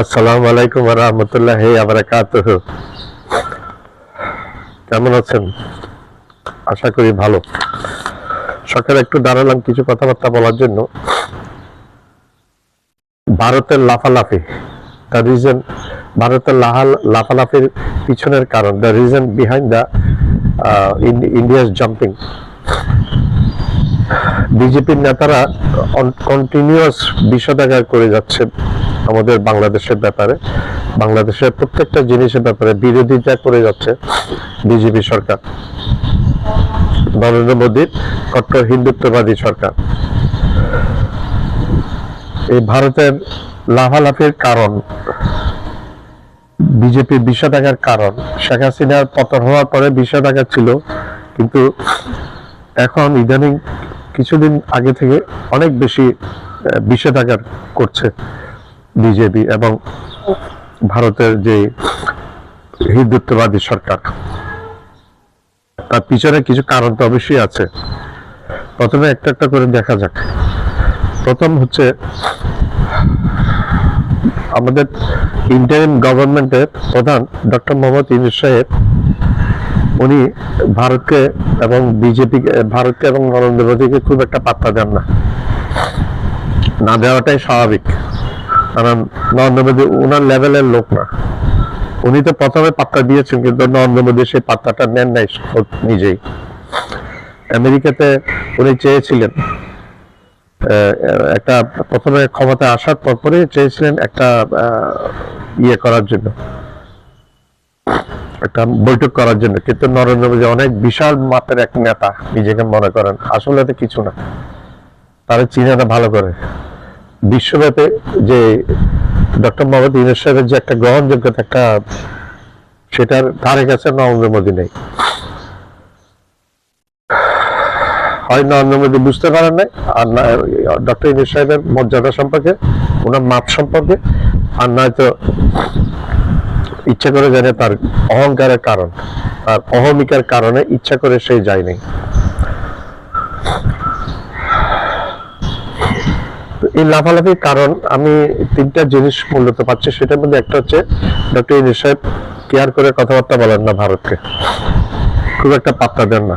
আসসালামু আলাইকুম রহমতুল্লাহ আবরাকাতুহ কেমন আছেন? আশা করি ভালো। সকালে একটু দাঁড়ালাম কিছু কথাবার্তা বলার জন্য। ভারতের লাফালাফি দ্য রিজন ভারতের লাহাল, লাফালাফির পিছনের কারণ the reason behind the India's jumping বিজেপির নেতারা কন্টিনিউয়াস বিষোদাগার করে যাচ্ছে। আমাদের বাংলাদেশের ব্যাপারে। বাংলাদেশের প্রত্যেকটা জিনিসের ব্যাপারে বিরোধিতা করে যাচ্ছে বিজেপি সরকার। নরেন্দ্র মোদীর কট্টর হিন্দুত্ববাদী সরকার। এই ভারতের লাফালাফির কারণ বিজেপির বিষাদাগার কারণ। শেখ হাসিনার পতন হওয়ার পরে বিষাদাগার ছিল কিন্তু এখন ইদানিং কিছুদিন আগে থেকে অনেক বেশি আহ, বিষেধাগার করছে। বিজেপি এবং ভারতের যে হিন্দুত্ববাদী সরকার, তার পিছনে কিছু কারণ তো অবশ্যই আছে। প্রথমে একটা একটা করে দেখা যাক। প্রথম হচ্ছে, আমাদের ইন্টারিম গভর্নমেন্টের প্রধান ডক্টর মোহাম্মদ ইউনুস সাহেব, উনি ভারতকে এবং বিজেপি ভারতকে এবং নরেন্দ্র মোদীকে খুব একটা পাত্তা দেন না। না দেওয়াটাই স্বাভাবিক। কারণ নরেন্দ্র মোদী লেভেলের লোক না। উনি তো প্রথমে পাত্তা দিয়েছেন, কিন্তু নরেন্দ্র মোদী সেই পাত্তাটা নেন নাই নিজেই। আমেরিকাতে উনি চেয়েছিলেন একটা প্রথমে ক্ষমতা আসার পর পরে চেয়েছিলেন একটা ইয়ে করার জন্য। একটা বৈঠক করার জন্য। কিন্তু নরেন্দ্র মোদী অনেক বিশাল মাপের এক নেতা, নিজেকে মনে করেন, আসলে তো কিছু না। তারা চিনাটা ভালো করে। বিশ্বব্যাপী যে ডক্টর মোহাম্মদ ইউনুস সাহেবের যে একটা গ্রহণযোগ্যতা, একটা সেটার ধারে কাছে নরেন্দ্র মোদী নেই। হয় নরেন্দ্র মোদী বুঝতে পারেন নাই, আর না, ডক্টর ইউনুস সাহেবের মর্যাদা সম্পর্কে, ওনার মাপ সম্পর্কে, আর নয়তো ইচ্ছা করে জানে তার অহংকারের কারণ, তার অহমিকার কারণে ইচ্ছা করে সে যায়নি তো এই লাফালাফির কারণ আমি তিনটা জিনিস মূলত পাচ্ছি। সেটার মধ্যে একটা হচ্ছে ডক্টর ইউনুস সাহেব কেয়ার করে কথাবার্তা বলেন না ভারতকে। খুব একটা পাত্তা দেন না।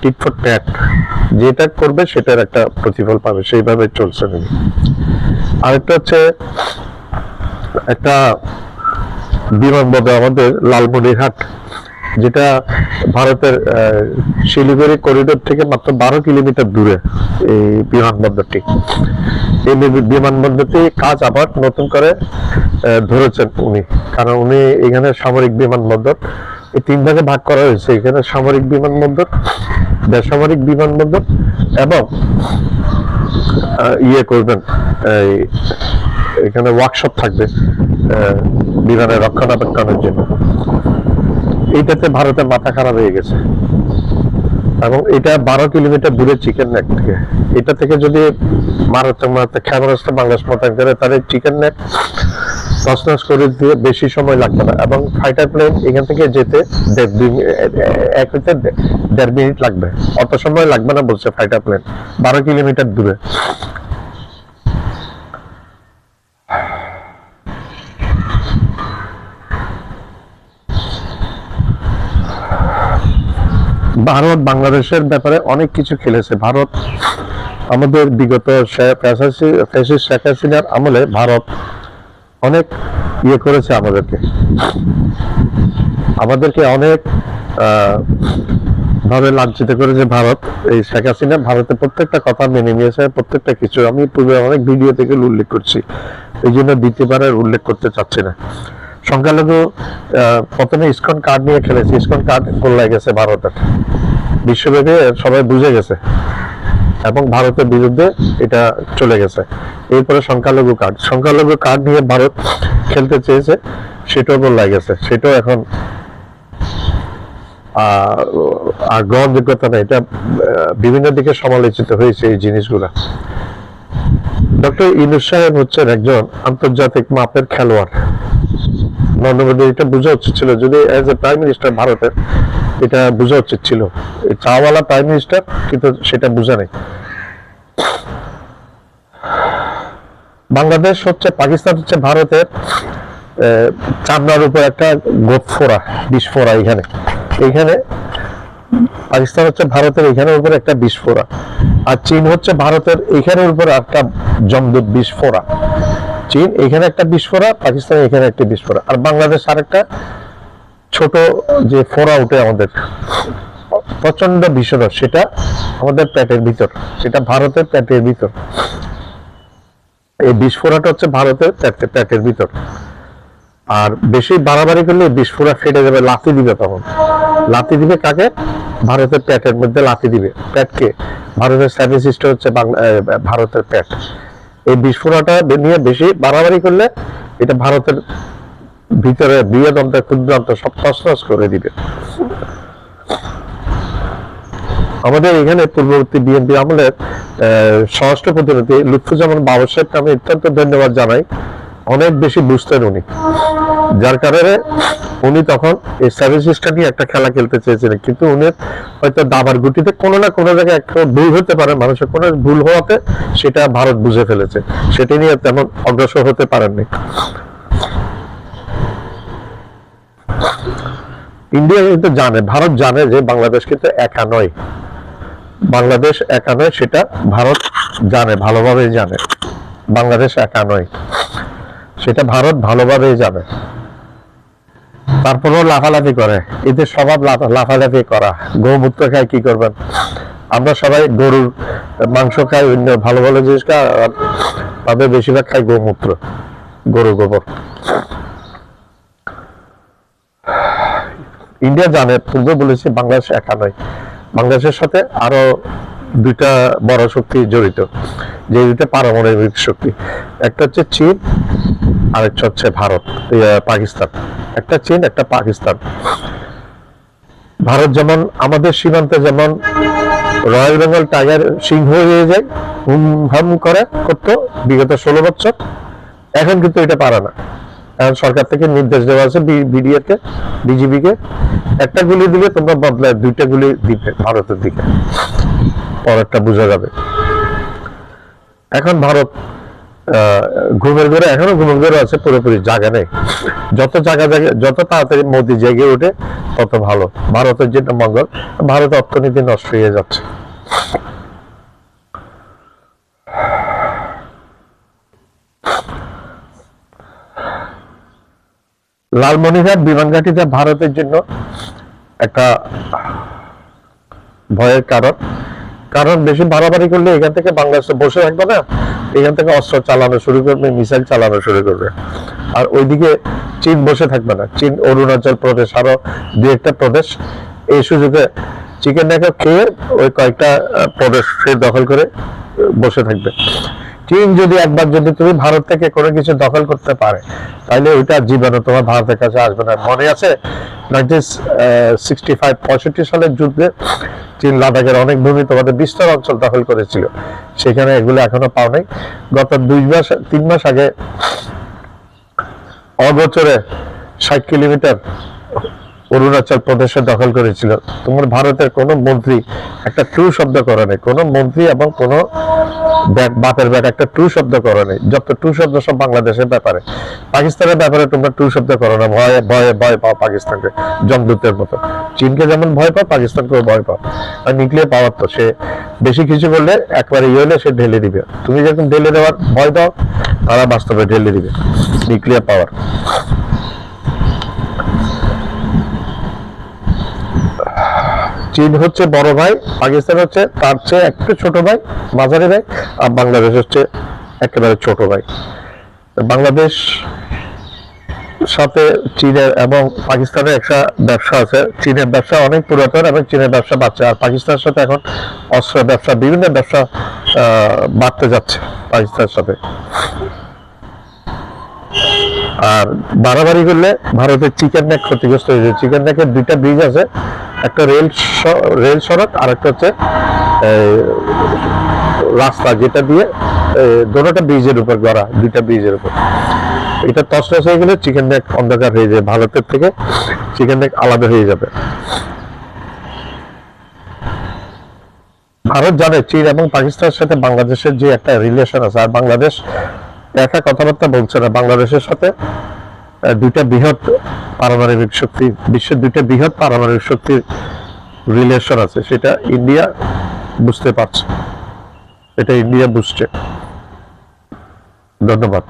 টিট ফর ট্যাট যেটা করবে সেটার একটা প্রতিফল পাবে। সেইভাবে চলছে উনি আরেকটা হচ্ছে একটা বিমানবন্দর আমাদের লালমনিরহাট। যেটা ভারতের শিলিগুড়ি করিডোর থেকে মাত্র বারো কিলোমিটার দূরে এই বিমানবন্দরটি। এই বিমানবন্দরটি কাজ আবার নতুন করে ধরেছেন উনি। কারণ উনি এখানে সামরিক বিমানবন্দর, এই তিন ভাগে ভাগ করা হয়েছে। এখানে সামরিক বিমানবন্দর, বেসামরিক বিমানবন্দর এবং ইয়ে করবেন, এই, এখানে ওয়ার্কশপ থাকবে বিমানের রক্ষণাবেক্ষণের জন্য। এইটাতে ভারতের মাথা খারাপ হয়ে গেছে। এবং এটা বারো কিলোমিটার দূরে চিকেন নেক থেকে। এটা থেকে যদি মারাত্মক মারাত্মক ক্ষেপণাস্ত্র বাংলাদেশ মোতায়েন করে তাহলে চিকেন নেক তসনস করে দিয়ে বেশি সময় লাগবে না। এবং ফাইটার প্লেন এখান থেকে যেতে দেড় এক হইতে দেড় মিনিট লাগবে। অত সময় লাগবে না বলছে ফাইটার প্লেন বারো কিলোমিটার দূরে। ভারত বাংলাদেশের ব্যাপারে অনেক কিছু খেলেছে। ভারত আমাদের বিগত শেখ হাসিনার আমলে ভারত অনেক ইয়ে করেছে আমাদেরকে। আমাদেরকে অনেক ভাবে লাঞ্ছিত করেছে ভারত। এই শেখ হাসিনা ভারতের প্রত্যেকটা কথা মেনে নিয়েছে, প্রত্যেকটা কিছু। আমি পূর্বে অনেক ভিডিও থেকে উল্লেখ করছি। এই জন্য দ্বিতীয়বারের উল্লেখ করতে চাচ্ছি না। সংখ্যালঘু প্রথমে ইসকন কার্ড নিয়ে খেলেছে। ইসকন কার্ড গোল্লায় গেছে ভারতের। বিশ্বব্যাপী সবাই বুঝে গেছে। এবং ভারতের বিরুদ্ধে এটা চলে গেছে। এরপরে সংখ্যালঘু কার্ড সংখ্যালঘু কার্ড নিয়ে ভারত খেলতে চেয়েছে, সেটাও গোল্লায় গেছে। সেটাও এখন গ্রহণযোগ্যতা নেই। এটা বিভিন্ন দিকে সমালোচিত হয়েছে এই জিনিসগুলা। ডক্টর ইনুস সাহেব হচ্ছেন একজন আন্তর্জাতিক মাপের খেলোয়াড়। নরেন্দ্র এটা বোঝা উচিত ছিল, যদি অ্যাজ এ প্রাইম মিনিস্টার ভারতের এটা বোঝা উচিত ছিল। চাওয়ালা প্রাইম মিনিস্টার কিন্তু সেটা বোঝা নেই। বাংলাদেশ হচ্ছে, পাকিস্তান হচ্ছে ভারতের চামড়ার উপর একটা গোপ ফোড়া, বিষ ফোড়া এখানে এইখানে পাকিস্তান হচ্ছে ভারতের এখানের উপর একটা বিষ ফোড়া। আর চীন হচ্ছে ভারতের এখানের উপর একটা জমদূত বিষ ফোড়া। চীন, এখানে একটা বিষ ফোড়া পাকিস্তান এখানে একটা বিষ ফোড়া আর বাংলাদেশ আরেকটা ছোট যে ফোড়া উঠে আমাদের প্রচণ্ড বিষণ সেটা আমাদের পেটের ভিতর, সেটা ভারতের পেটের ভিতর। এই বিস্ফোরাটা হচ্ছে ভারতের পেটে- পেটের ভিতর। আর বেশি বাড়াবাড়ি করলে বিস্ফোরা ফেটে যাবে, লাথি দিবে তখন। লাথি দিবে কাকে? ভারতের পেটের মধ্যে লাথি দিবে। পেটকে। ভারতের সার্ভিস হচ্ছে ভারতের পেট। এই বিস্ফোরাটা নিয়ে বেশি বাড়াবাড়ি করলে এটা ভারতের ভিতরে বৃহদন্ত, ক্ষুদ্রান্ত সব তসনস করে দিবে। আমাদের এখানে পূর্ববর্তী বিএনপি আমলের স্বরাষ্ট্র প্রতিনিধি লুৎফুজ্জামান বাবু সাহেবকে আমি অত্যন্ত ধন্যবাদ জানাই। অনেক বেশি বুঝতেন উনি। যার কারণে উনি তখন এই সার্ভিসিসটা নিয়ে একটা খেলা খেলতে চেয়েছিলেন। কিন্তু উনি হয়তো দাবার গুটিতে কোনো না কোনো জায়গায় একটা ভুল হতে পারে, মানুষের কোনো ভুল হওয়াতে সেটা ভারত বুঝে ফেলেছে। সেটা নিয়ে তেমন অগ্রসর হতে পারেননি। ইন্ডিয়া কিন্তু জানে, ভারত জানে যে বাংলাদেশ কিন্তু একা নয়। বাংলাদেশ একা নয়, সেটা ভারত জানে, ভালোভাবেই জানে। বাংলাদেশ একা নয়। সেটা ভারত ভালোভাবেই জানে তারপরেও লাফালাফি করে। এদের স্বভাব লাফালাফি করা। গৌমূত্র খায় কি করবেন? আমরা সবাই গরুর মাংস খাই, অন্য ভালো ভালো জিনিস খাই বেশিরভাগ খাই গোমূত্র গরু গোবর। ইন্ডিয়া জানে, পূর্বে বলেছি বাংলাদেশ একা নয়। বাংলাদেশের সাথে আরও দুইটা বড় শক্তি জড়িত, যে দুইটা পারমাণবিক শক্তি। একটা হচ্ছে চীন আরেকটা হচ্ছে ভারত পাকিস্তান। একটা চীন, একটা পাকিস্তান। ভারত যেমন আমাদের সীমান্তে যেমন রয়্যাল বেঙ্গল টাইগার সিংহ হয়ে যায় হুম হাম করে করতো বিগত ষোলো বছর। এখন কিন্তু এটা পারে না। এখন সরকার থেকে নির্দেশ দেওয়া আছে বিডিএতে বিজিবিকে, একটা গুলি দিলে তোমরা বদলায়, দুইটা গুলি দিবে ভারতের দিকে। পরেরটা বোঝা যাবে। এখন ভারত ঘুমের ঘরে, এখনও ঘুমের ঘরে আছে, পুরোপুরি জায়গা নেই। যত জায়গা জায়গা যত তাড়াতাড়ি মোদি জেগে ওঠে তত ভালো। ভারতের যেটা মঙ্গল, ভারত অর্থনীতি নষ্ট হয়ে যাচ্ছে। লালমনিরহাট বিমান ঘাঁটিতে ভারতের জন্য একটা ভয়ের কারণ। কারণ বেশি বাড়াবাড়ি করলে এখান থেকে বাংলাদেশে বসে থাকবে না। এখান থেকে অস্ত্র চালানো শুরু করবে, মিসাইল চালানো শুরু করবে। আর ওইদিকে চীন বসে থাকবে না। চীন, অরুণাচল প্রদেশ আরও দু একটা প্রদেশ এই সুযোগে চিকেন খেয়ে ওই কয়েকটা প্রদেশ দখল করে বসে থাকবে। চীন যদি একবার যদি তুমি ভারত থেকে কোনো কিছু দখল করতে পারে, তাহলে ওইটা জীবনে তোমার ভারতের কাছে আসবে না। মনে আছে সালের যুদ্ধে চীন লাদাখের অনেক ভূমি তোমাদের বিস্তর অঞ্চল দখল করেছিল। সেখানে এগুলো এখনও পাও নাই। গত দুই মাস, তিন মাস আগে অবছরে ষাট কিলোমিটার অরুণাচল প্রদেশে দখল করেছিল। তোমার ভারতের কোনো মন্ত্রী একটা ট্রু শব্দ করে নেই। কোনো মন্ত্রী এবং কোন ব্যাট- বাপের ব্যাট একটা ট্রু শব্দ করে নেই যত ট্রু শব্দ সব বাংলাদেশের ব্যাপারে। পাকিস্তানের ব্যাপারে তোমরা ট্রু শব্দ করো না। ভয়ে ভয়ে, ভয় পাও পাকিস্তানকে, জমদূতের মতো। চীনকে যেমন ভয় পাও, পাকিস্তানকেও ভয় পাও। আর নিউক্লিয়ার পাওয়ার তো সে বেশি কিছু করলে একবারে ইয়ে হলে সে ঢেলে দিবে। তুমি যখন ঢেলে দেওয়ার ভয় দাও তারা বাস্তবে ঢেলে দিবে। নিউক্লিয়ার পাওয়ার চীন হচ্ছে বড় ভাই, পাকিস্তান হচ্ছে তার চেয়ে একটু ছোট ভাই, মাঝারি ভাই, আর বাংলাদেশ হচ্ছে একেবারে ছোট ভাই। বাংলাদেশ সাথে চীনের এবং পাকিস্তানের একটা ব্যবসা আছে। চীনের ব্যবসা অনেক পুরাতন এবং চীনের ব্যবসা বাড়ছে, আর পাকিস্তানের সাথে এখন অস্ত্র ব্যবসা, বিভিন্ন ব্যবসা বাড়তে যাচ্ছে পাকিস্তানের সাথে। আর বাড়াবাড়ি করলে ভারতের চিকেন নেক ক্ষতিগ্রস্ত হয়ে যায়। চিকেন নেকের দুইটা ব্রিজ আছে। একটা রেল রেল সড়ক আর একটা হচ্ছে রাস্তা যেটা দিয়ে দোনোটা ব্রিজের উপর গড়া, দুইটা ব্রিজের উপর। এটা তসনস হয়ে গেলে চিকেন নেক অন্ধকার হয়ে যায় ভারতের থেকে। চিকেন নেক আলাদা হয়ে যাবে। ভারত জানে, চীন এবং পাকিস্তানের সাথে বাংলাদেশের যে একটা রিলেশন আছে, আর বাংলাদেশ একা কথাবার্তা বলছে না। বাংলাদেশের সাথে দুইটা বৃহৎ পারমাণবিক শক্তি, বিশ্বের দুইটা বৃহৎ পারমাণবিক শক্তির রিলেশন আছে। সেটা ইন্ডিয়া বুঝতে পারছে। এটা ইন্ডিয়া বুঝছে। ধন্যবাদ।